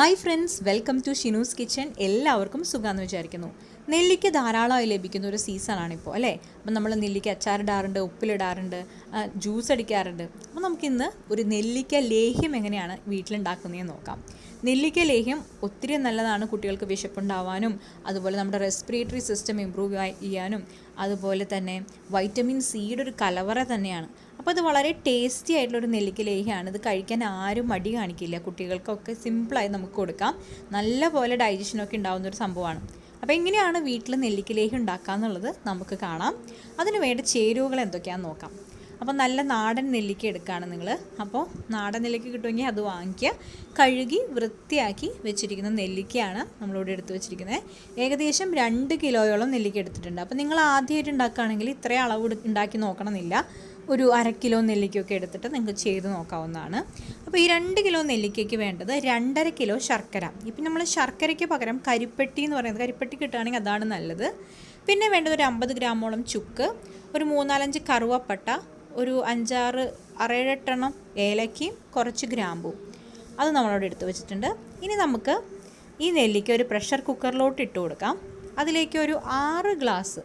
Hi friends welcome to Shinu's kitchen എല്ലാവർക്കും സുഖമെന്ന് വിചാരിക്കുന്നു. നെല്ലിക്ക ധാരാളമായി ലഭിക്കുന്ന ഒരു സീസണാണിപ്പോൾ അല്ലേ? അപ്പം നമ്മൾ നെല്ലിക്ക അച്ചാറിടാറുണ്ട് ഉപ്പിലിടാറുണ്ട് ജ്യൂസ് അടിക്കാറുണ്ട്. അപ്പോൾ നമുക്കിന്ന് ഒരു നെല്ലിക്ക ലേഹ്യം എങ്ങനെയാണ് വീട്ടിലുണ്ടാക്കുന്നതെന്ന് നോക്കാം. നെല്ലിക്ക ലേഹ്യം ഒത്തിരി നല്ലതാണ് കുട്ടികൾക്ക് വിശപ്പുണ്ടാവാനും അതുപോലെ നമ്മുടെ റെസ്പിറേറ്ററി സിസ്റ്റം ഇമ്പ്രൂവ് ചെയ്യാനും അതുപോലെ തന്നെ വൈറ്റമിൻ സിയുടെ ഒരു കലവറ തന്നെയാണ്. അപ്പോൾ ഇത് വളരെ ടേസ്റ്റി ആയിട്ടുള്ളൊരു നെല്ലിക്ക ലേഹിയാണ് ഇത് കഴിക്കാൻ ആരും മടി കാണിക്കില്ല. കുട്ടികൾക്കൊക്കെ സിമ്പിളായി നമുക്ക് കൊടുക്കാം. നല്ല പോലെ ഡൈജഷനൊക്കെ ഉണ്ടാകുന്ന ഒരു സംഭവമാണ്. അപ്പോൾ എങ്ങനെയാണ് വീട്ടിൽ നെല്ലിക്ക ലേഹ്യം ഉണ്ടാക്കുക എന്നുള്ളത് നമുക്ക് കാണാം. അതിന് വേണ്ട ചേരുവകൾ എന്തൊക്കെയാണെന്ന് നോക്കാം. അപ്പോൾ നല്ല നാടൻ നെല്ലിക്ക എടുക്കുകയാണ് നിങ്ങൾ അപ്പോൾ നാടൻ നെല്ലിക്ക കിട്ടുമെങ്കിൽ അത് വാങ്ങിക്കുക. കഴുകി വൃത്തിയാക്കി വെച്ചിരിക്കുന്ന നെല്ലിക്കയാണ് നമ്മളിവിടെ എടുത്ത് വെച്ചിരിക്കുന്നത്. ഏകദേശം രണ്ട് കിലോയോളം നെല്ലിക്ക എടുത്തിട്ടുണ്ട്. അപ്പോൾ നിങ്ങൾ ആദ്യമായിട്ട് ഉണ്ടാക്കുകയാണെങ്കിൽ ഇത്രയും അളവ് ഉണ്ടാക്കി നോക്കണമെന്നില്ല. ഒരു അര കിലോ നെല്ലിക്കയൊക്കെ എടുത്തിട്ട് നിങ്ങൾക്ക് ചെയ്ത് നോക്കാവുന്നതാണ്. അപ്പോൾ ഈ രണ്ട് കിലോ നെല്ലിക്കയ്ക്ക് വേണ്ടത് രണ്ടര കിലോ ശർക്കര. ഇപ്പം നമ്മൾ ശർക്കരയ്ക്ക് പകരം കരിപ്പെട്ടി എന്ന് പറയുന്നത് കരിപ്പെട്ടി കിട്ടുകയാണെങ്കിൽ അതാണ് നല്ലത്. പിന്നെ വേണ്ടത് ഒരു അമ്പത് ഗ്രാമോളം ചുക്ക് ഒരു മൂന്നാലഞ്ച് കറുവപ്പട്ട ഒരു അഞ്ചാറ് അറേഴെട്ടെണ്ണം ഏലക്കയും കുറച്ച് ഗ്രാമ്പും. അത് നമ്മളവിടെ എടുത്ത് വെച്ചിട്ടുണ്ട്. ഇനി നമുക്ക് ഈ നെല്ലിക്ക ഒരു പ്രഷർ കുക്കറിലോട്ട് ഇട്ട് കൊടുക്കാം. അതിലേക്ക് ഒരു ആറ് ഗ്ലാസ്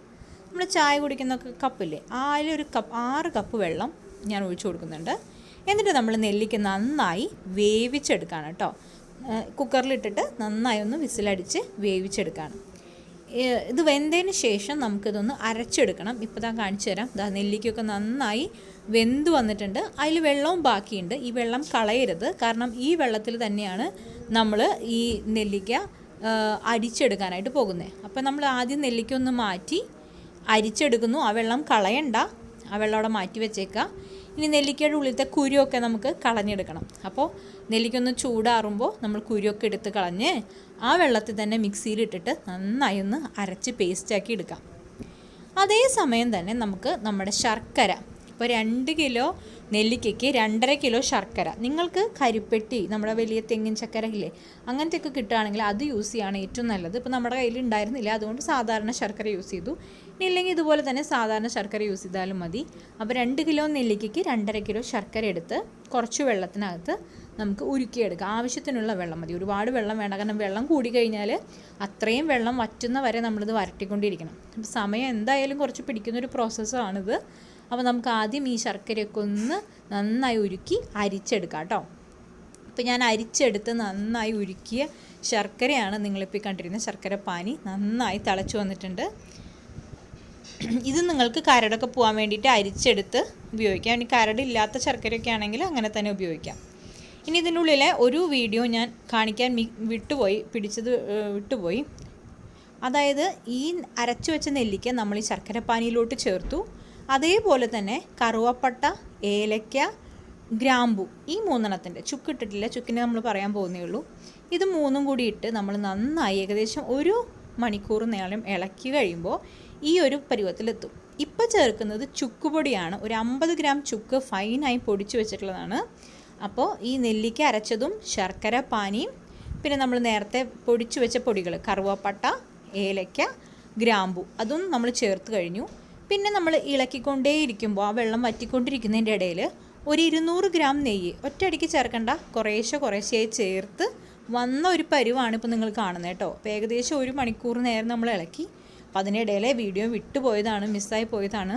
നമ്മൾ ചായ കുടിക്കുന്ന കപ്പില്ലേ അതിലൊരു കപ്പ് ആറ് കപ്പ് വെള്ളം ഞാൻ ഒഴിച്ചു കൊടുക്കുന്നുണ്ട്. എന്നിട്ട് നമ്മൾ നെല്ലിക്ക നന്നായി വേവിച്ചെടുക്കുകയാണ് കേട്ടോ. കുക്കറിലിട്ടിട്ട് നന്നായി ഒന്ന് വിസിലടിച്ച് വേവിച്ചെടുക്കുകയാണ് ഇത് വെന്തതിന് ശേഷം നമുക്കിതൊന്ന് അരച്ചെടുക്കണം. ഇപ്പോൾ താൻ കാണിച്ചു തരാം. ഇതാ നെല്ലിക്കൊക്കെ നന്നായി വെന്ത് വന്നിട്ടുണ്ട്. അതിൽ വെള്ളവും ബാക്കിയുണ്ട്. ഈ വെള്ളം കളയരുത്. കാരണം ഈ വെള്ളത്തിൽ തന്നെയാണ് നമ്മൾ ഈ നെല്ലിക്ക അരിച്ചെടുക്കാനായിട്ട് പോകുന്നത് അപ്പോൾ നമ്മൾ ആദ്യം നെല്ലിക്ക ഒന്ന് മാറ്റി അരിച്ചെടുക്കുന്നു. ആ വെള്ളം കളയണ്ട. ആ വെള്ളം അവിടെ മാറ്റി വെച്ചേക്കുക ഇനി നെല്ലിക്കയുടെ ഉള്ളിലത്തെ കുരുവൊക്കെ നമുക്ക് കളഞ്ഞെടുക്കണം. അപ്പോൾ നെല്ലിക്കൊന്ന് ചൂടാറുമ്പോൾ നമ്മൾ കുരുവൊക്കെ എടുത്ത് കളഞ്ഞ് ആ വെള്ളത്തിൽ തന്നെ മിക്സിയിലിട്ടിട്ട് നന്നായി ഒന്ന് അരച്ച് പേസ്റ്റാക്കി എടുക്കാം. അതേ സമയം തന്നെ നമുക്ക് നമ്മുടെ ശർക്കര. ഇപ്പോൾ രണ്ട് കിലോ നെല്ലിക്കയ്ക്ക് രണ്ടര കിലോ ശർക്കര. നിങ്ങൾക്ക് കരിപ്പെട്ടി നമ്മുടെ വലിയ തെങ്ങിൻ ശർക്കര ഇല്ലേ അങ്ങനത്തെയൊക്കെ കിട്ടുകയാണെങ്കിൽ അത് യൂസ് ചെയ്യുകയാണ് ഏറ്റവും നല്ലത്. ഇപ്പോൾ നമ്മുടെ കയ്യിൽ ഉണ്ടായിരുന്നില്ല അതുകൊണ്ട് സാധാരണ ശർക്കര യൂസ് ചെയ്തു. ഇനി ഇല്ലെങ്കിൽ ഇതുപോലെ തന്നെ സാധാരണ ശർക്കര യൂസ് ചെയ്താലും മതി. അപ്പോൾ രണ്ട് കിലോ നെല്ലിക്കയ്ക്ക് രണ്ടര കിലോ ശർക്കര എടുത്ത് കുറച്ച് വെള്ളത്തിനകത്ത് നമുക്ക് ഉരുക്കിയെടുക്കാം. ആവശ്യത്തിനുള്ള വെള്ളം മതി. ഒരുപാട് വെള്ളം വേണ്ട. കാരണം വെള്ളം കൂടി കഴിഞ്ഞാൽ അത്രയും വെള്ളം വറ്റുന്ന വരെ നമ്മളിത് വരട്ടിക്കൊണ്ടിരിക്കണം. അപ്പോൾ സമയം എന്തായാലും കുറച്ച് പിടിക്കുന്നൊരു പ്രോസസ്സാണിത് അപ്പോൾ നമുക്ക് ആദ്യം ഈ ശർക്കരയൊക്കെ ഒന്ന് നന്നായി ഉരുക്കി അരിച്ചെടുക്കാം കേട്ടോ. അപ്പോൾ ഞാൻ അരിച്ചെടുത്ത് നന്നായി ഉരുക്കിയ ശർക്കരയാണ് നിങ്ങളിപ്പോൾ കണ്ടിരുന്നത് കണ്ടിരുന്ന ശർക്കര പാനി നന്നായി തിളച്ചു വന്നിട്ടുണ്ട്. ഇത് നിങ്ങൾക്ക് കരടൊക്കെ പോകാൻ വേണ്ടിയിട്ട് അരിച്ചെടുത്ത് ഉപയോഗിക്കാം. ഇനി കരടില്ലാത്ത ശർക്കരയൊക്കെ ആണെങ്കിൽ അങ്ങനെ തന്നെ ഉപയോഗിക്കാം. ഇനി ഇതിനുള്ളിലെ ഒരു വീഡിയോ ഞാൻ കാണിക്കാൻ വിട്ടുപോയി പിടിച്ചത് വിട്ടുപോയി. അതായത് ഈ അരച്ചു വെച്ച നെല്ലിക്ക നമ്മൾ ഈ ശർക്കര പാനിയിലോട്ട് ചേർത്തു. അതേപോലെ തന്നെ കറുവപ്പട്ട ഏലക്ക ഗ്രാമ്പു ഈ മൂന്നെണ്ണത്തിന്റെ ചുക്കിട്ടിട്ടില്ല. ചുക്കിനെ നമ്മൾ പറയാൻ പോകുന്നേ ഉള്ളൂ. ഇത് മൂന്നും കൂടി ഇട്ട് നമ്മൾ നന്നായി ഏകദേശം ഒരു മണിക്കൂർ നേരം ഇളക്കി കഴിയുമ്പോൾ ഈ ഒരു പരുവത്തിലെത്തും. ഇപ്പോൾ ചേർക്കുന്നത് ചുക്കുപൊടിയാണ്. ഒരു അമ്പത് ഗ്രാം ചുക്ക് ഫൈനായി പൊടിച്ചു വെച്ചിട്ടുള്ളതാണ്. അപ്പോൾ ഈ നെല്ലിക്ക അരച്ചതും ശർക്കര പാനിയും പിന്നെ നമ്മൾ നേരത്തെ പൊടിച്ചു വെച്ച പൊടികൾ കറുവപ്പട്ട ഏലക്ക ഗ്രാമ്പു അതും നമ്മൾ ചേർത്ത് കഴിഞ്ഞു. പിന്നെ നമ്മൾ ഇളക്കിക്കൊണ്ടേയിരിക്കുമ്പോൾ ആ വെള്ളം വറ്റിക്കൊണ്ടിരിക്കുന്നതിന്റെ ഇടയിൽ ഒരു ഇരുന്നൂറ് ഗ്രാം നെയ്യ് ഒറ്റയടിക്ക് ചേർക്കണ്ട. കുറേശ്ശെ കുറേശ്ശെയായി ചേർത്ത് വന്ന ഒരു പരുവാണ് ഇപ്പോൾ നിങ്ങൾ കാണുന്നത് കേട്ടോ. അപ്പോൾ ഏകദേശം ഒരു മണിക്കൂർ നേരം നമ്മൾ ഇളക്കി. അപ്പോൾ അതിനിടയിലെ വീഡിയോ വിട്ടുപോയതാണ് മിസ്സായി പോയതാണ്.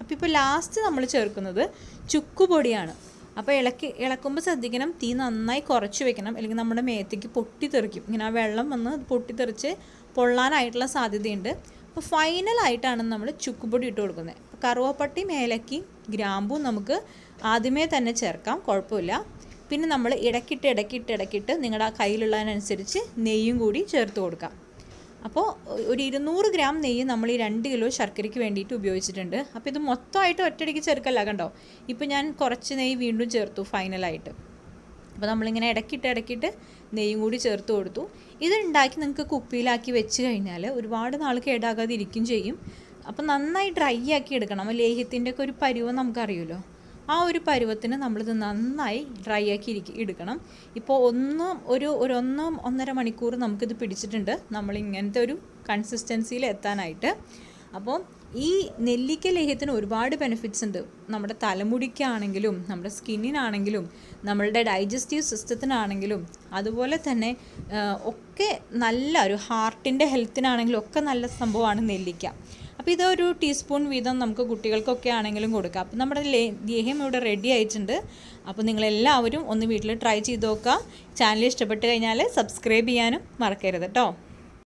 അപ്പോൾ ഇപ്പോൾ ലാസ്റ്റ് നമ്മൾ ചേർക്കുന്നത് ചുക്കുപൊടിയാണ് അപ്പോൾ ഇളക്കി ഇളക്കുമ്പോൾ ശ്രദ്ധിക്കണം തീ നന്നായി കുറച്ച് വെക്കണം. അല്ലെങ്കിൽ നമ്മുടെ മേത്തേക്ക് പൊട്ടിത്തെറിക്കും. ഇങ്ങനെ ആ വെള്ളം വന്ന് പൊട്ടിത്തെറിച്ച് പൊള്ളാനായിട്ടുള്ള സാധ്യതയുണ്ട്. അപ്പോൾ ഫൈനലായിട്ടാണ് നമ്മൾ ചുക്കുപൊടി ഇട്ട് കൊടുക്കുന്നത്. അപ്പോൾ മേലക്കി ഗ്രാമ്പും നമുക്ക് ആദ്യമേ തന്നെ ചേർക്കാം. കുഴപ്പമില്ല. പിന്നെ നമ്മൾ ഇടക്കിട്ട് ഇടക്കിട്ട് ഇടക്കിട്ട് നിങ്ങളുടെ ആ കയ്യിലുള്ളതിനനുസരിച്ച് നെയ്യും കൂടി ചേർത്ത് കൊടുക്കാം. അപ്പോൾ ഒരു ഇരുന്നൂറ് ഗ്രാം നെയ്യ് നമ്മൾ ഈ രണ്ട് കിലോ ശർക്കരയ്ക്ക് വേണ്ടിയിട്ട് ഉപയോഗിച്ചിട്ടുണ്ട്. അപ്പോൾ ഇത് മൊത്തമായിട്ട് ഒറ്റയടിക്ക് ചേർക്കല്ല കണ്ടോ? ഇപ്പോൾ ഞാൻ കുറച്ച് നെയ്യ് വീണ്ടും ചേർത്തു ഫൈനലായിട്ട് അപ്പോൾ നമ്മളിങ്ങനെ ഇടയ്ക്കിട്ട് ഇടയ്ക്കിട്ട് നെയ്യും കൂടി ചേർത്ത് കൊടുത്തു. ഇതുണ്ടാക്കി നിങ്ങൾക്ക് കുപ്പിയിലാക്കി വെച്ച് കഴിഞ്ഞാൽ ഒരുപാട് നാൾ കേടാകാതെ ഇരിക്കും ചെയ്യും. അപ്പോൾ നന്നായി ഡ്രൈ ആക്കി എടുക്കണം. ലേഹ്യത്തിന്റെ ഒക്കെ ഒരു പരുവം നമുക്കറിയുമല്ലോ. ആ ഒരു പരുവത്തിന് നമ്മളിത് നന്നായി ഡ്രൈ ആക്കി ഇരിക്ക എടുക്കണം. ഇപ്പോൾ ഒന്നും ഒരു ഒരു ഒന്നോ ഒന്നര മണിക്കൂർ നമുക്കിത് പിടിച്ചിട്ടുണ്ട്. നമ്മൾ ഇങ്ങനത്തെ ഒരു കൺസിസ്റ്റൻസിയിൽ എത്താനായിട്ട്. അപ്പോൾ ഈ നെല്ലിക്ക ലേഹ്യത്തിന് ഒരുപാട് ബെനിഫിറ്റ്സ് ഉണ്ട്. നമ്മുടെ തലമുടിക്കാണെങ്കിലും നമ്മുടെ സ്കിന്നിനാണെങ്കിലും നമ്മളുടെ ഡൈജസ്റ്റീവ് സിസ്റ്റത്തിനാണെങ്കിലും അതുപോലെ തന്നെ ഒക്കെ നല്ല ഒരു ഹാർട്ടിന്റെ ഹെൽത്തിനാണെങ്കിലും ഒക്കെ നല്ല സംഭവമാണ് നെല്ലിക്ക. അപ്പോൾ ഇതൊരു ടീസ്പൂൺ വീതം നമുക്ക് കുട്ടികൾക്കൊക്കെ ആണെങ്കിലും കൊടുക്കാം. അപ്പോൾ നമ്മുടെ ലേഹ്യം ഇവിടെ റെഡി ആയിട്ടുണ്ട്. അപ്പോൾ നിങ്ങളെല്ലാവരും ഒന്ന് വീട്ടിൽ ട്രൈ ചെയ്ത് നോക്കുക. ചാനൽ ഇഷ്ടപ്പെട്ട് കഴിഞ്ഞാൽ സബ്സ്ക്രൈബ് ചെയ്യാനും മറക്കരുത് കേട്ടോ